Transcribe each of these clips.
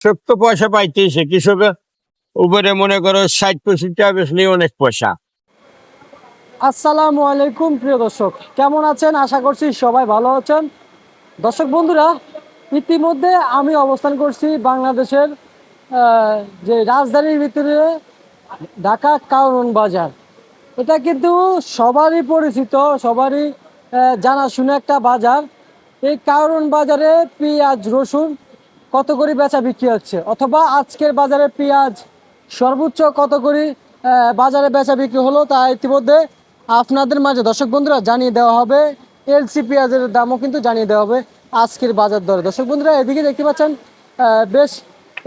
কৃষক তো পয়সা পাইতেছে। কৃষকের উপরে মনে করো ষাট পঁয়ষট্টি বেশি অনেক পয়সা। আসসালামু আলাইকুম, প্রিয় দর্শক। কেমন আছেন? আশা করছি সবাই ভালো আছেন। দর্শক বন্ধুরা, ইতিমধ্যে আমি অবস্থান করছি বাংলাদেশের যে রাজধানীর ভিতরে ঢাকা কাউরন বাজার। এটা কিন্তু সবারই পরিচিত, সবারই জানাশোনা একটা বাজার। এই কাউরন বাজারে পেঁয়াজ, রসুন কত করে বেচা বিক্রি হচ্ছে? অথবা আজকের বাজারে পেঁয়াজ সর্বোচ্চ কত করে বাজারে বেচা বিক্রি হলো তা ইতিমধ্যে আপনাদের মাঝে। দর্শক বন্ধুরা, জানিয়ে দেওয়া হবে। এলসি পেঁয়াজের দামও কিন্তু জানিয়ে দেওয়া হবে আজকের বাজার দরে। দর্শক বন্ধুরা, এদিকে দেখতে পাচ্ছেন বেশ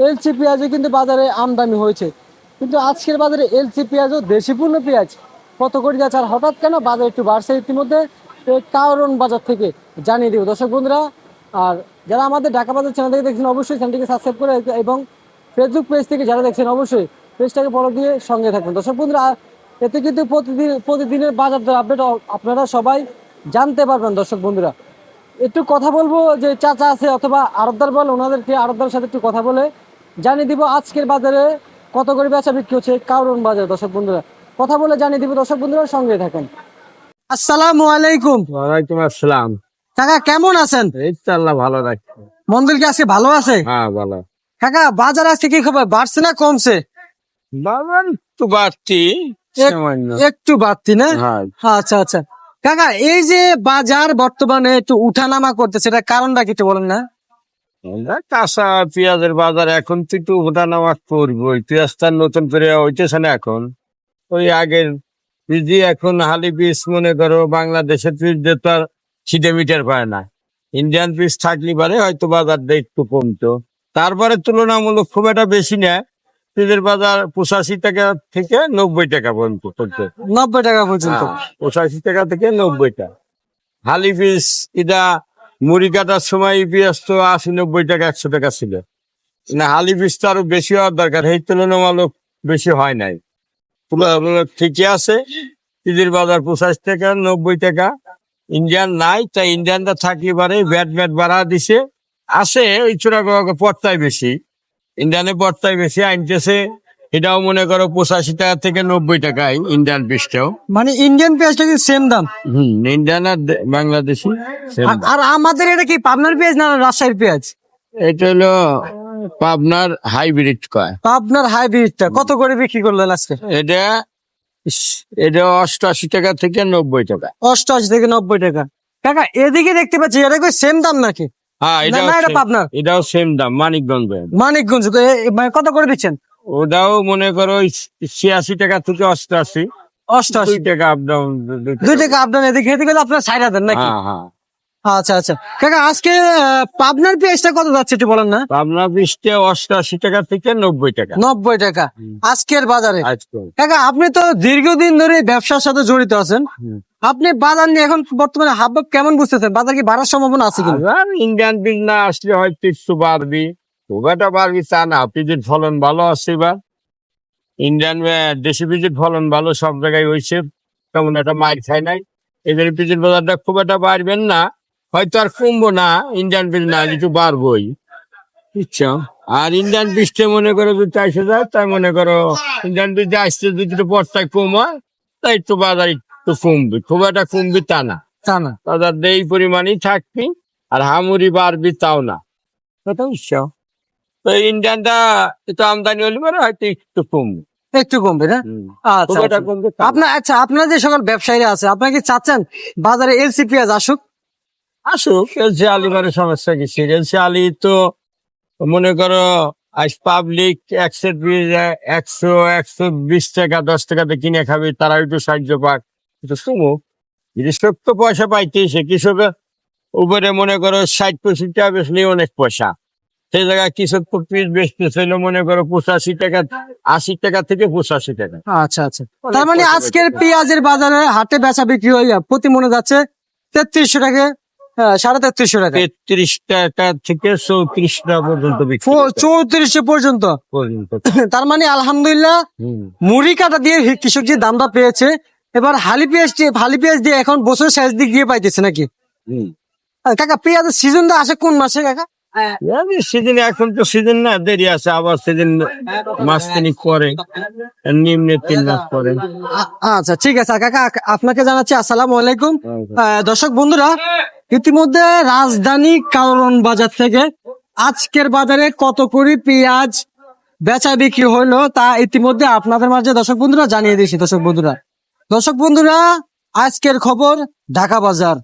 এলসি পেঁয়াজও কিন্তু বাজারে আমদানি হয়েছে। কিন্তু আজকের বাজারে এলসি পেঁয়াজও দেশিপূর্ণ পেঁয়াজ। কত করে যাচ্ছে আর হঠাৎ কেন? বাজার একটু বাড়ছে ইতিমধ্যে। কারণ বাজার থেকে জানিয়ে দিব। দর্শক বন্ধুরা আর যারা আমাদের ঢাকা বাজার চ্যানেল থেকে দেখছেন অবশ্যই চ্যানেলটিকে সাবস্ক্রাইব করে এবং ফেসবুক পেজ থেকে যারা দেখছেন অবশ্যই পেজটাকে ফলো দিয়ে সঙ্গে থাকবেন। দর্শক বন্ধুরা এতে কিন্তু প্রতিদিন প্রতিদিনের বাজার দর আপডেট আপনারা সবাই জানতে পারবেন দর্শক বন্ধুরা। একটু কথা বলব যে চাচা আছে অথবা আরবদার বল ওনাদেরকে আরবদার সাথে একটু কথা বলে জানিয়ে দিব আজকের বাজারে কত করে বেচা বিক্রি হচ্ছে কারণ বাজার দর্শক বন্ধুরা। কথা বলে জানিয়ে দিব দর্শক বন্ধুরা সঙ্গে থাকেন। আসসালামু আলাইকুম। ওয়ালাইকুম আসসালাম। কাকা কেমন আছেন? ভালো রাখছে মন্দির কি আজকে ভালো আছে? হ্যাঁ ভালো। কাকা বাজার আজকে কি খবর বাড়ছে না কমছে? তো বাড়তি একটু বাড়তি না? হ্যাঁ। আচ্ছা আচ্ছা। কাকা এই যে বাজার বর্তমানে একটু উঠানামা করতেছে এটা কারণটা কি একটু বলেন না? কাঁচা পেঁয়াজের বাজার এখন তো একটু ওঠা নামা করব পেঁয়াজটা নতুন করে হইতেছে না এখন। ওই আগের পিজি এখন হালি পিস মনে করো বাংলাদেশের যে তো ছিটে মিটার পায় না ইন্ডিয়ান পিস থাকলে পারে হয়তো বাজারটা একটু কমতো। তারপরে তুলনামূলক খুব একটা বেশি না। পিসের বাজার পঁচাশি টাকা থেকে নব্বই টাকা পর্যন্ত চলছে। নব্বই টাকা পর্যন্ত। পঁচাশি টাকা থেকে নব্বই টাকা। হালি পিস এটা মুড়ি কাটার সময় পেঁয়াজ তো আশি নব্বই টাকা একশো টাকা ছিল। না হালি পিস তো আরও বেশি হওয়ার দরকার। এই তুলনামূলক বেশি হয় নাই। তুলনামূলক ঠিকই আছে। পিজির বাজার পঁচাশি টাকা নব্বই টাকা। ইন্ডিয়ান নাই তাই ইন্ডিয়ানটা থাকলে পারে ব্যাট ব্যাট বাড়া দিছে। আছে ওই চূড়া পড়তাই বেশি। ইন্ডিয়ানে পড়তাই বেশি আনতেছে এটাও মনে করো পঁচাশি টাকা থেকে নব্বই টাকায় ইন্ডিয়ান পিসটাও। মানে ইন্ডিয়ান পেঁয়াজটা কিন্তু সেম দাম? হম ইন্ডিয়ান আর বাংলাদেশি আর- আমাদের এটা কি পাবনার পেঁয়াজ না রাজশাহীর পেঁয়াজ? এটা হলো পাবনার হাইব্রিড কয়। পাবনার হাইব্রিডটা কত করে বিক্রি করলেন আজকে? এটা এটা অষ্টআশি টাকা থেকে নব্বই টাকা। অষ্টআশি থেকে নব্বই টাকা। কাকা এদিকে দেখতে পাচ্ছি এটা কি সেম দাম নাকি? হ্যাঁ এটা না, এটা পাবনার এটাও সেম দাম মানিকগঞ্জ মানিকগঞ্জ মানে কত করে দিচ্ছেন? ওটাও মনে করো ছিয়াশি টাকা থেকে অষ্টআশি অষ্টআশি টাকা আপ ডাউন দুই টাকা আপনার এদিকে গেলে আপনার সাইড দেন নাকি? হ্যাঁ হ্যাঁ। আচ্ছা আচ্ছা। কাকা আজকে পাবনার পেঁয়াজটা কত যাচ্ছে একটু বলেন না? পাবনা পিসটা অষ্টআশি টাকা থেকে নব্বই টাকা। নব্বই টাকা। আজকের বাজারে। কাকা আপনি তো দীর্ঘদিন ধরে ব্যবসার সাথে জড়িত আছেন। আপনি বাজার নিয়ে এখন বর্তমানে হাবভাব কেমন বুঝতেছেন? বাজার কি বাড়ার সম্ভাবনা আছে কিনা? ইন্ডিয়ান বীজ না আসলে হয়তো একটু বাড়বি। খুব একটা বাড়বি তা না। বীজের ফলন ভালো আছে এবার ইন্ডিয়ান দেশি বীজের ফলন ভালো সব জায়গায় হয়েছে তেমন একটা মার খায় নাই। এদের বীজের বাজারটা খুব একটা বাড়বেন না। হয়তো আর কমবো না ইন্ডিয়ান বীজ না একটু বাড়বই। বুঝছ? আর ইন্ডিয়ান বীজটা মনে করো যদি চারশো যায় তাই মনে করো ইন্ডিয়ান বীজ আসছে যদি একটু পর্তায় কম হয় তাই একটু বাজার একটু কমবে। খুব একটা কমবে তা না। তা না। বাজার এই পরিমাণই থাকবি আর হামুরি বাড়বি তাও না। কথা বুঝছ? তো ইন্ডিয়ানটা একটু আমদানি হলে পরে হয়তো একটু কমবে। একটু কমবে না? আচ্ছা আচ্ছা। আপনার আচ্ছা আপনার যে সকল ব্যবসায়ীরা আছে আপনারা কি চাচ্ছেন বাজারে এলসি পেঁয়াজ আসুক? আসুক। এলসি আলি মানে সমস্যা কি? এলসি আলি তো মনে করো আজ পাবলিক একশো একশো একশো বিশ টাকা দশ টাকাতে কিনে খাবে তারা একটু সাহায্য পাক। একটু কমুক কৃষক তো পয়সা পাইতেছে কৃষকের উপরে মনে করো ষাট পঁয়ষট্টি টাকা বেশি অনেক পয়সা। সেই জায়গায় কৃষক তো পিস বেচতে ছিল মনে করো পঁচাশি টাকা আশি টাকা থেকে পঁচাশি টাকা। আচ্ছা আচ্ছা। তার মানে আজকের পেঁয়াজের বাজারে হাটে বেচা বিক্রি হয়ে প্রতি মনে যাচ্ছে তেত্রিশশো টাকা সাড়ে তেত্রিশশো টাকা। তেত্রিশ টাকা থেকে চৌত্রিশ টাকা পর্যন্ত চৌত্রিশশো পর্যন্ত। তার মানে আলহামদুলিল্লাহ মুড়ি কাটা দিয়ে কৃষক যে দামটা পেয়েছে এবার হালি পেঁয়াজ দিয়ে- হালি পেঁয়াজ দিয়ে এখন বছর শেষ দিক দিয়ে পাইতেছে নাকি? কাকা পেঁয়াজের সিজনটা আসে কোন মাসে কাকা? সিজন এখন তো সিজন না দেরি আছে আবার সিজন মাস পরে। নিম্নে তিন মাস পরে। আচ্ছা ঠিক আছে কাকা আপনাকে জানাচ্ছি আসসালামু আলাইকুম। আহ, দর্শক বন্ধুরা ইতিমধ্যে রাজধানী কারণ বাজার থেকে আজকের বাজারে কত করে পেঁয়াজ বেচা বিক্রি হইল তা ইতিমধ্যে আপনাদের মাঝে দর্শক বন্ধুরা জানিয়ে দিয়েছি। দর্শক বন্ধুরা দর্শক বন্ধুরা, আজকের খবর ঢাকা বাজার।